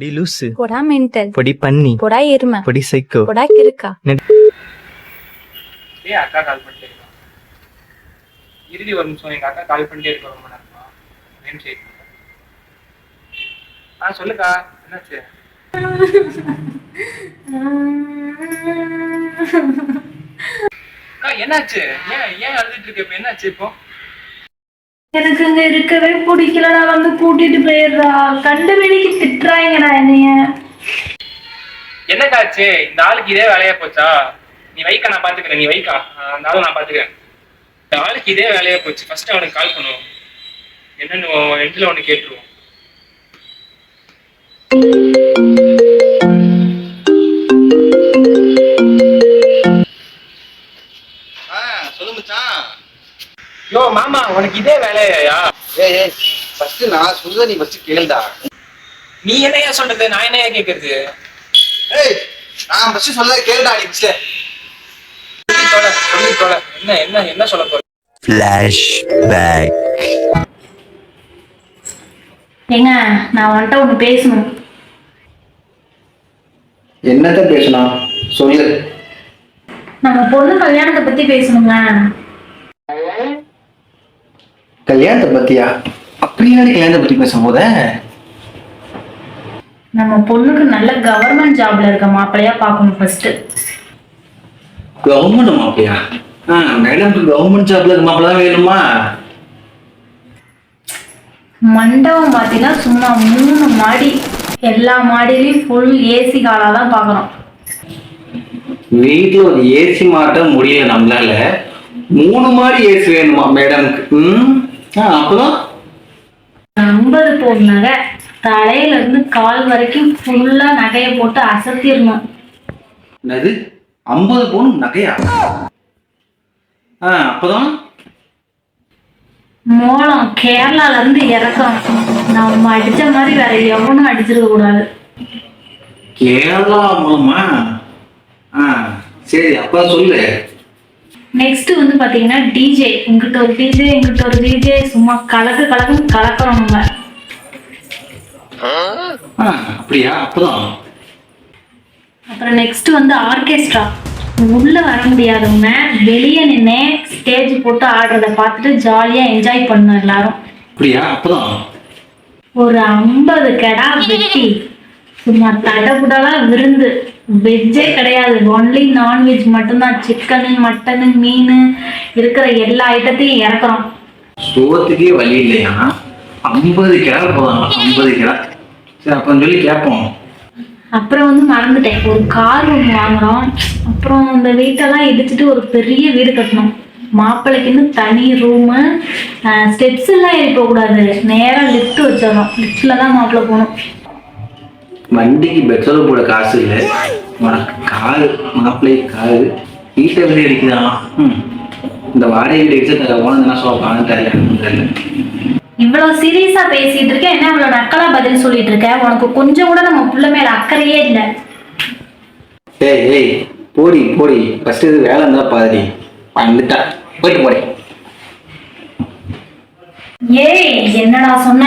பொடி லூசு போடா மென்டல் பொடி பன்னி போடா எருமை பொடி சைக்கோ. போடா கிறுக்கா. ஏய் அக்கா கால் பண்ணிட்டே இருக்கா? இறுதி ஒரு நிமிஷம் எங்க அக்கா கால் பண்ணிட்டே இருக்க ரொம்ப நேரமா? வேணும் சரி ஆ சொல்லுக்கா என்னாச்சு? என்னாச்சு? ஏன் ஏன் அழுதுட்டு இருக்க இப்ப என்னாச்சு இப்போ? எனக்கு அங்க இருக்கவே பிடிக்கலடா வந்து கூட்டிட்டு போயிடுறா. கண்டு வெளிக்கு திட்டுறாங்கடா என்னைய. என்னக்கா காச்சு? இந்த ஆளுக்கு இதே வேலையா போச்சா? நீ வைக்கா நான் பாத்துக்கிறேன். நீ வைக்கா. அந்த ஆளு நான் பாத்துக்கிறேன். இந்த ஆளுக்கு இதே வேலையா போச்சு. ஃபர்ஸ்ட் அவனுக்கு கால் பண்ணுவோம். என்னன்னு ரெண்டுல ஒண்ணு கேட்டுருவோம். யோ மாமா உனக்கு இதே வேலையா ஏய் ஏய் ஃபர்ஸ்ட் நான் சொல்றத நீ ஃபர்ஸ்ட் கேளுடா. நீ என்னையா சொல்றது? நான் என்னையா கேக்குறது? ஏய் நான் ஃபர்ஸ்ட் சொல்றத கேளுடா நீ ஃபர்ஸ்ட் சொல்லி தொலை என்ன என்ன என்ன சொல்ல போற? ஃபிளாஷ்பேக் ஏங்க நான் வந்துட்டு ஒன்று பேசணும். என்னத்த பேசணும்? சொல்லு. நம்ம பொண்ணு கல்யாணத்தை பத்தி பேசணுங்க. கல்யாணத்தை பத்தியா? அப்படியா நீ கல்யாணத்தை பத்தி பேசும் போத நம்ம பொண்ணுக்கு நல்ல கவர்மெண்ட் ஜாப்ல இருக்க மாப்பிள்ளையா பார்க்கணும் ஃபர்ஸ்ட் கவர்மெண்ட் மாப்பிளையா ஆ மேடம்க்கு கவர்மெண்ட் ஜாப்ல இருக்க மாப்பிள்ள தான் வேணுமா? மண்டபம் பார்த்தீங்கன்னா சும்மா மூணு மாடி எல்லா மாடியிலையும் ஃபுல் ஏசி காலா தான் பார்க்குறோம் வீட்டுல ஒரு ஏசி மாட்ட முடியல நம்மளால. மூணு மாடி ஏசி வேணுமா மேடம்க்கு ம்? ஆ அப்பதான் ஐம்பது பவுன் நகை தலையில இருந்து கால் வரைக்கும் ஃபுல்லா நகையை போட்டு அசத்திடணும். என்னது? ஐம்பது பவுன் நகையா? ஆ அப்பதான்? மோளம் கேரளால இருந்து இறக்குறோம் நம்ம அடிச்ச மாதிரி வேற எவனும் அடிச்சிருக்க கூடாது. கேரளா மூலமா? ஆ சரி அப்ப சொல்லு. நெக்ஸ்ட் வந்து பாத்தீங்கன்னா டிஜே இங்கிட்ட ஒரு டிஜே இங்கிட்ட ஒரு டிஜே சும்மா கலக்கு கலக்குன்னு கலக்குறோம் நம்ம. அப்படியா? அப்பதான். அப்புறம் நெக்ஸ்ட் வந்து ஆர்கெஸ்ட்ரா உள்ள வர முடியாதவங்க வெளியே நின்று ஸ்டேஜ் போட்டு ஆடுறத பார்த்துட்டு ஜாலியா என்ஜாய் பண்ணோம் எல்லாரும். அப்படியா? அப்பதான். ஒரு ஐம்பது கெடா வெட்டி. சும்மா தடபுடலா விருந்து. வெஜ்ஜே கிடையாது. ஒன்லி நான்வெஜ் மட்டும்தான். சிக்கனு மட்டனு மீன் இருக்கிற எல்லா ஐட்டத்தையும் இறக்குறோம். சோத்துக்கே வழி இல்லையா? ஐம்பது கிடா போதாங்க ஐம்பது கிடா. சரி அப்ப சொல்லி கேட்போம் அப்புறம் வந்து மறந்துட்டேன். ஒரு கார் ஒன்று வாங்குறோம். அப்புறம் இந்த வீட்டெல்லாம் இடிச்சிட்டு ஒரு பெரிய வீடு கட்டணும். மாப்பிள்ளைக்குன்னு தனி ரூமு ஸ்டெப்ஸ் எல்லாம் ஏறி போகக்கூடாது நேராக லிஃப்ட் வச்சிடணும். லிஃப்டில் தான் மாப்பிள்ளை போகணும். வண்டிக்கு பெட்ரோல் போட காசு இல்லை. காரு மாப்பிள்ளை காரு வீட்டை வீடு அடிக்குதான் இந்த வாடகை வீடு அடிச்சு ஓனர் என்ன சொல்லுவாங்க தெரியல தெரியல. இவ்வளோ சீரியஸா பேசிட்டு இருக்கேன். என்ன இவ்வளோ நக்கலா பதில் சொல்லிட்டு இருக்க? உனக்கு கொஞ்சம் கூட நம்ம புள்ள மேல அக்கறையே இல்லை. ஏய் ஏய் போடி போடி. ஃபர்ஸ்ட் இது வேலை இருந்தா பாதி. வந்துட்டா. போயிட்டு போடி. ஏய் என்னடா சொன்ன?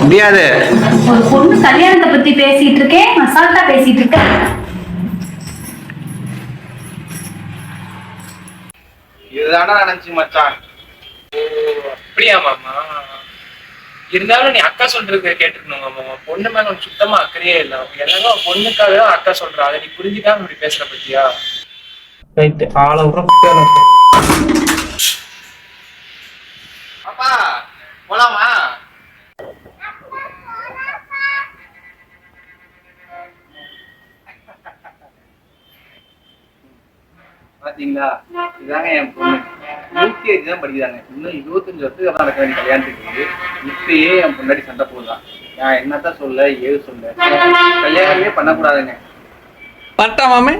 முடியாது ஒரு பொண்ணு கல்யாணத்தை பத்தி பேசிட்டு இருக்கேன் அசால்ட்டா பேசிட்டு இருக்கேன் இதுதானா நினைச்சு மச்சான்? அப்படியா மாமா? இருந்தாலும் நீ அக்கா சொல்றது கேட்டுக்கணும் மாமா. பொண்ணு மேல உனக்கு சுத்தமா அக்கறையே இல்ல. எல்லாமே பொண்ணுக்காக தான் அக்கா சொல்றா. அதை நீ புரிஞ்சுக்காம இப்படி பேசுற பத்தியா? ரைட்டு ஆளை அப்பா போலாமா? பாத்தீங்களா? இதாங்க என் பொண்ணு. யூகேஜி தான் படிக்கிறாங்க. இன்னும் இருபத்தஞ்சு வருஷத்துக்கு அப்புறம் நடக்க வேண்டிய கல்யாணத்துக்கு இப்பயே என் பொண்டாடி சண்டை போடுறான் நான் என்னத்தான் சொல்ல ஏது சொல்ல? கல்யாணமே பண்ணக்கூடாதுங்க. பட்டா மாமே.